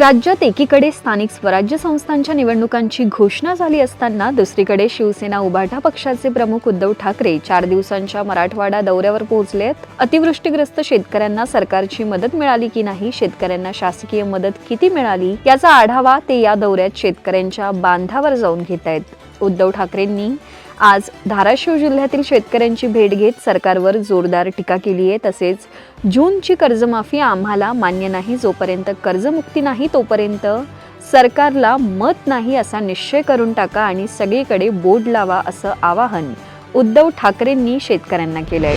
राज्यात एकीकडे स्थानिक स्वराज्य संस्थांच्या निवडणुकांची घोषणा झाली असताना दुसरीकडे शिवसेना उभाटा पक्षाचे प्रमुख उद्धव ठाकरे चार दिवसांच्या मराठवाडा दौऱ्यावर पोहोचले आहेत. अतिवृष्टीग्रस्त शेतकऱ्यांना सरकारची मदत मिळाली की नाही? शेतकऱ्यांना शासकीय मदत किती मिळाली? याचा आढावा ते या दौऱ्यात शेतकऱ्यांच्या बांधावर जाऊन घेत आहेत. उद्धव ठाकरेंनी आज धाराशिव जिल्ह्यातील शेतकऱ्यांची भेट घेत सरकारवर जोरदार टीका केली आहे. तसेच जूनची कर्जमाफी आम्हाला मान्य नाही जोपर्यंत कर्जमुक्ती नाही तोपर्यंत सरकारला मत नाही असा निश्चय करून टाका आणि सगळीकडे बोर्ड लावा असं आवाहन उद्धव ठाकरेंनी शेतकऱ्यांना केलंय.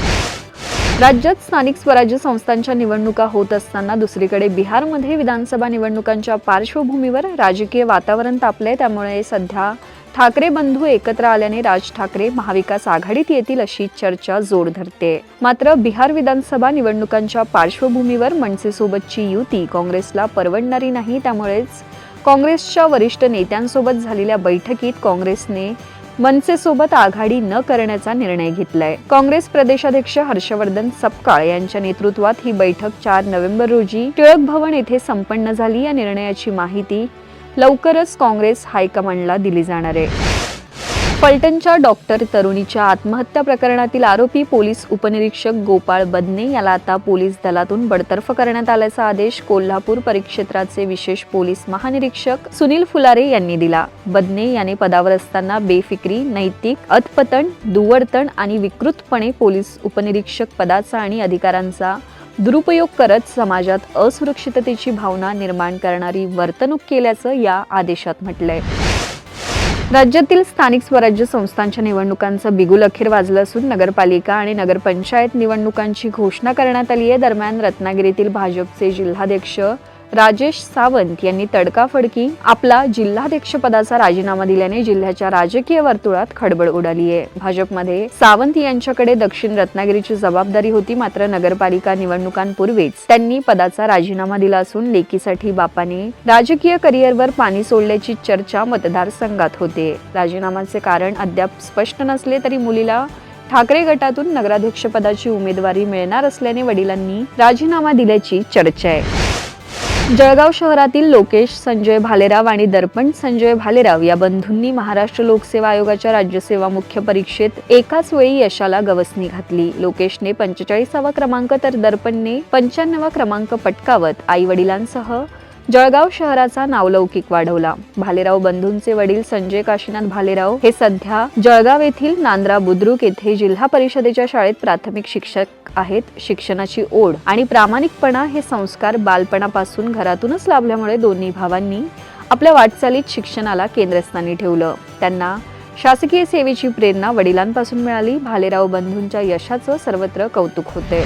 राज्यात स्थानिक स्वराज्य संस्थांच्या निवडणुका होत असताना दुसरीकडे बिहारमध्ये विधानसभा निवडणुकांच्या पार्श्वभूमीवर राजकीय वातावरण तापलंय. त्यामुळे सध्या ठाकरे बंधू एकत्र आल्याने राज ठाकरे महाविकास आघाडीत येतील अशी चर्चा जोर धरते. मात्र बिहार विधानसभा निवडणुकांच्या पार्श्वभूमीवर मनसेसोबतची युती काँग्रेसला परवडणारी नाही त्यामुळेच काँग्रेसच्या वरिष्ठ नेत्यांसोबत झालेल्या बैठकीत काँग्रेसने मनसेसोबत आघाडी न करण्याचा निर्णय घेतलाय. काँग्रेस प्रदेशाध्यक्ष हर्षवर्धन सपकाळ यांच्या नेतृत्वात ही बैठक चार नोव्हेंबर रोजी टिळक भवन येथे संपन्न झाली. या निर्णयाची माहिती लवकरच काँग्रेस हायकमांडला दिली जाणार आहे. फलटणच्या डॉक्टर तरुणीच्या आत्महत्या प्रकरणातील आरोपी पोलीस उपनिरीक्षक गोपाळ बदने याला आता पोलीस दलातून बडतर्फ करण्यात आल्याचा आदेश कोल्हापूर परिक्षेत्राचे विशेष पोलीस महानिरीक्षक सुनील फुलारे यांनी दिला. बदने याने पदावर असताना बेफिक्री नैतिक अतपतन दुवर्तन आणि विकृतपणे पोलीस उपनिरीक्षक पदाचा आणि अधिकारांचा दुरुपयोग करत समाजात असुरक्षिततेची भावना निर्माण करणारी वर्तणूक केल्याचं या आदेशात म्हटलंय. राज्यातील स्थानिक स्वराज्य संस्थांच्या निवडणुकांचा बिगुल अखेर वाजलं असून नगरपालिका आणि नगरपंचायत निवडणुकांची घोषणा करण्यात आली आहे दरम्यान रत्नागिरीतील भाजपचे जिल्हाध्यक्ष राजेश सावंत यांनी तडकाफडकी आपला जिल्हाध्यक्षपदाचा राजीनामा दिल्याने जिल्ह्याच्या राजकीय वर्तुळात खळबळ उडाली आहे. भाजपमध्ये सावंत यांच्याकडे दक्षिण रत्नागिरीची जबाबदारी होती मात्र नगरपालिका निवडणुकांपूर्वीच त्यांनी पदाचा राजीनामा दिला असून लेकीसाठी बापाने राजकीय करिअरवर पाणी सोडल्याची चर्चा मतदारसंघात होते. राजीनामाचे कारण अद्याप स्पष्ट नसले तरी मुलीला ठाकरे गटातून नगराध्यक्षपदाची उमेदवारी मिळणार असल्याने वडिलांनी राजीनामा दिल्याची चर्चा आहे. जळगाव शहरातील लोकेश संजय भालेराव आणि दर्पण संजय भालेराव या बंधूंनी महाराष्ट्र लोकसेवा आयोगाच्या राज्यसेवा मुख्य परीक्षेत एकाच वेळी यशाला गवसणी घातली. लोकेशने पंचेचाळीसावा क्रमांक तर दर्पणने पंच्याण्णवा क्रमांक पटकावत आई वडिलांसह जळगाव शहराचा नावलौकिक वाढवला. भालेराव बंधूंचे वडील संजय काशीनाथ भालेराव हे सध्या जळगाव येथील नांद्रा बुद्रुक येथे जिल्हा परिषदेच्या शाळेत प्राथमिक शिक्षक आहेत. शिक्षणाची ओढ आणि प्रामाणिकपणा हे संस्कार बालपणापासून घरातूनच लाभल्यामुळे दोन्ही भावांनी आपल्या वाटचालीत शिक्षणाला केंद्रस्थानी ठेवलं. त्यांना शासकीय सेवेची प्रेरणा वडिलांपासून मिळाली. भालेराव बंधूंच्या यशाचं सर्वत्र कौतुक होते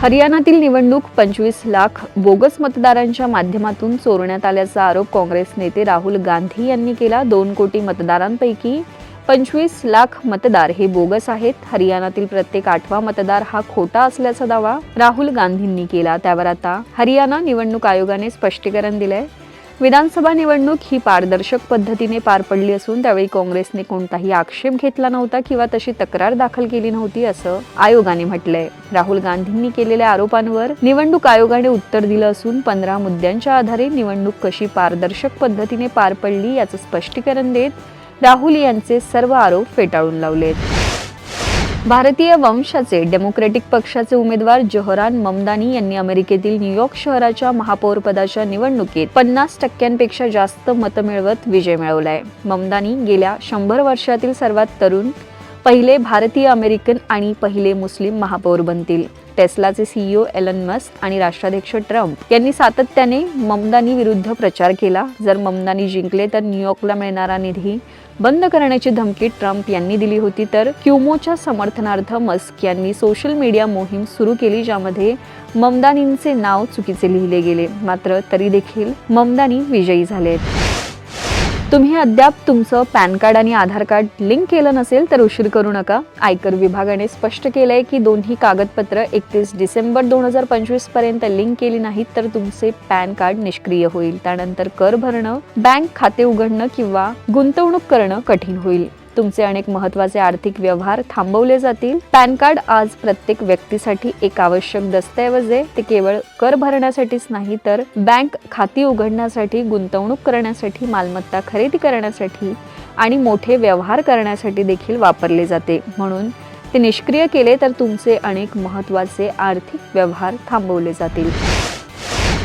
हरियाणातील निवडणूक पंचवीस लाख बोगस मतदारांच्या माध्यमातून चोरण्यात आल्याचा आरोप काँग्रेस नेते राहुल गांधी यांनी केला. दोन कोटी मतदारांपैकी पंचवीस लाख मतदार हे बोगस आहेत. हरियाणातील प्रत्येक आठवा मतदार हा खोटा असल्याचा दावा राहुल गांधींनी केला. त्यावर आता हरियाणा निवडणूक आयोगाने स्पष्टीकरण दिलंय. विधानसभा निवडणूक ही पारदर्शक पद्धतीने पार पडली असून त्यावेळी काँग्रेसने कोणताही आक्षेप घेतला नव्हता किंवा तशी तक्रार दाखल केली नव्हती असं आयोगाने म्हटलंय. राहुल गांधींनी केलेल्या आरोपांवर निवडणूक आयोगाने उत्तर दिलं असून पंधरा मुद्द्यांच्या आधारे निवडणूक कशी पारदर्शक पद्धतीने पार पडली याचं स्पष्टीकरण देत राहुल यांचे सर्व आरोप फेटाळून लावलेत. भारतीय वंशाचे डेमोक्रेटिक पक्षाचे उमेदवार जोहरान ममदानी यांनी अमेरिकेतील न्यूयॉर्क शहराच्या महापौरपदाच्या निवडणुकीत पन्नास टक्क्यांपेक्षा जास्त मतं मिळवत विजय मिळवलाय. ममदानी गेल्या शंभर वर्षातील सर्वात तरुण पहिले भारतीय अमेरिकन आणि पहिले मुस्लिम महापौर बनतील. टेस्लाचे सीईओ एलन मस्क आणि राष्ट्राध्यक्ष ट्रम्प यांनी सातत्याने ममदानी विरुद्ध प्रचार केला. जर ममदानी जिंकले तर न्यूयॉर्कला मिळणारा निधी बंद करण्याची धमकी ट्रम्प यांनी दिली होती. तर क्युमोच्या समर्थनार्थ मस्क यांनी सोशल मीडिया मोहीम सुरू केली ज्यामध्ये ममदानींचे नाव चुकीचे लिहिले गेले. मात्र तरी देखील ममदानी विजयी झालेत. तुम्ही अद्याप तुमचं पॅन कार्ड आणि आधार कार्ड लिंक केलं नसेल तर उशीर करू नका. आयकर विभागाने स्पष्ट केलं आहे की दोन्ही कागदपत्र एकतीस डिसेंबर दोन हजार पंचवीसपर्यंत लिंक केली नाहीत तर तुमचे पॅन कार्ड निष्क्रिय होईल. त्यानंतर कर भरणं बँक खाते उघडणं किंवा गुंतवणूक करणं कठीण होईल. तुमचे अनेक महत्त्वाचे आर्थिक व्यवहार थांबवले जातील. पॅन कार्ड आज प्रत्येक व्यक्तीसाठी एक आवश्यक दस्तऐवज आहे. ते केवळ कर भरण्यासाठीच नाही तर बँक खाती उघडण्यासाठी गुंतवणूक करण्यासाठी मालमत्ता खरेदी करण्यासाठी आणि मोठे व्यवहार करण्यासाठी देखील वापरले जाते. म्हणून ते निष्क्रिय केले तर तुमचे अनेक महत्त्वाचे आर्थिक व्यवहार थांबवले जातील.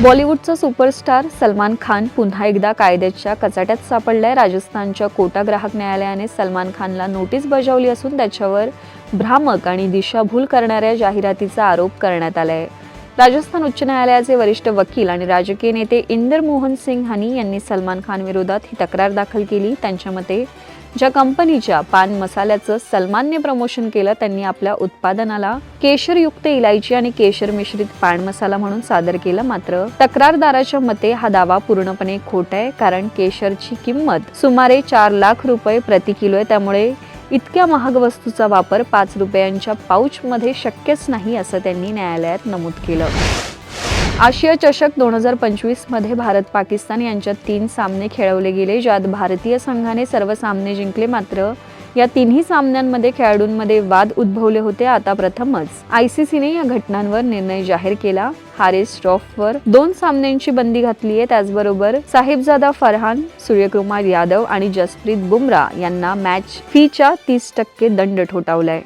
बॉलिवूडचा सुपरस्टार सलमान खान पुन्हा एकदा कायद्याच्या कचाट्यात सापडलाय. राजस्थानच्या कोटा ग्राहक न्यायालयाने सलमान खानला नोटीस बजावली असून त्याच्यावर भ्रामक आणि दिशाभूल करणाऱ्या जाहिरातीचा आरोप करण्यात आलाय. राजस्थान उच्च न्यायालयाचे वरिष्ठ वकील आणि राजकीय नेते इंदर मोहन सिंग हनी यांनी सलमान खान विरोधात ही तक्रार दाखल केली. त्यांच्या मते ज्या कंपनीच्या पान मसाल्याचं सलमानने प्रमोशन केलं त्यांनी आपल्या उत्पादनाला केशरयुक्त इलायची आणि केशर मिश्रित पान मसाला म्हणून सादर केलं. मात्र तक्रारदाराच्या मते हा दावा पूर्णपणे खोटा आहे कारण केशरची किंमत सुमारे चार लाख रुपये प्रति किलो आहे. त्यामुळे इतक्या महाग वस्तूचा वापर पाच रुपयांच्या पाऊचमध्ये शक्यच नाही असं त्यांनी न्यायालयात नमूद केलं. आशिया चषक दोन हजार पंचवीसमध्ये भारत पाकिस्तान यांच्यात तीन सामने खेळवले गेले ज्यात भारतीय संघाने सर्व सामने जिंकले. मात्र या तिन्ही सामन्यांमध्ये खेळाडूंमध्ये वाद उद्भवले होते. आता प्रथमच आय सी सीने या घटनांवर निर्णय जाहीर केला. हारिस श्रॉफवर दोन सामन्यांची बंदी घातली आहे त्याचबरोबर साहिबजादा फरहान सूर्यकुमार यादव आणि जसप्रीत बुमरा यांना मॅच फीच्या तीस टक्के दंड ठोठावलाय.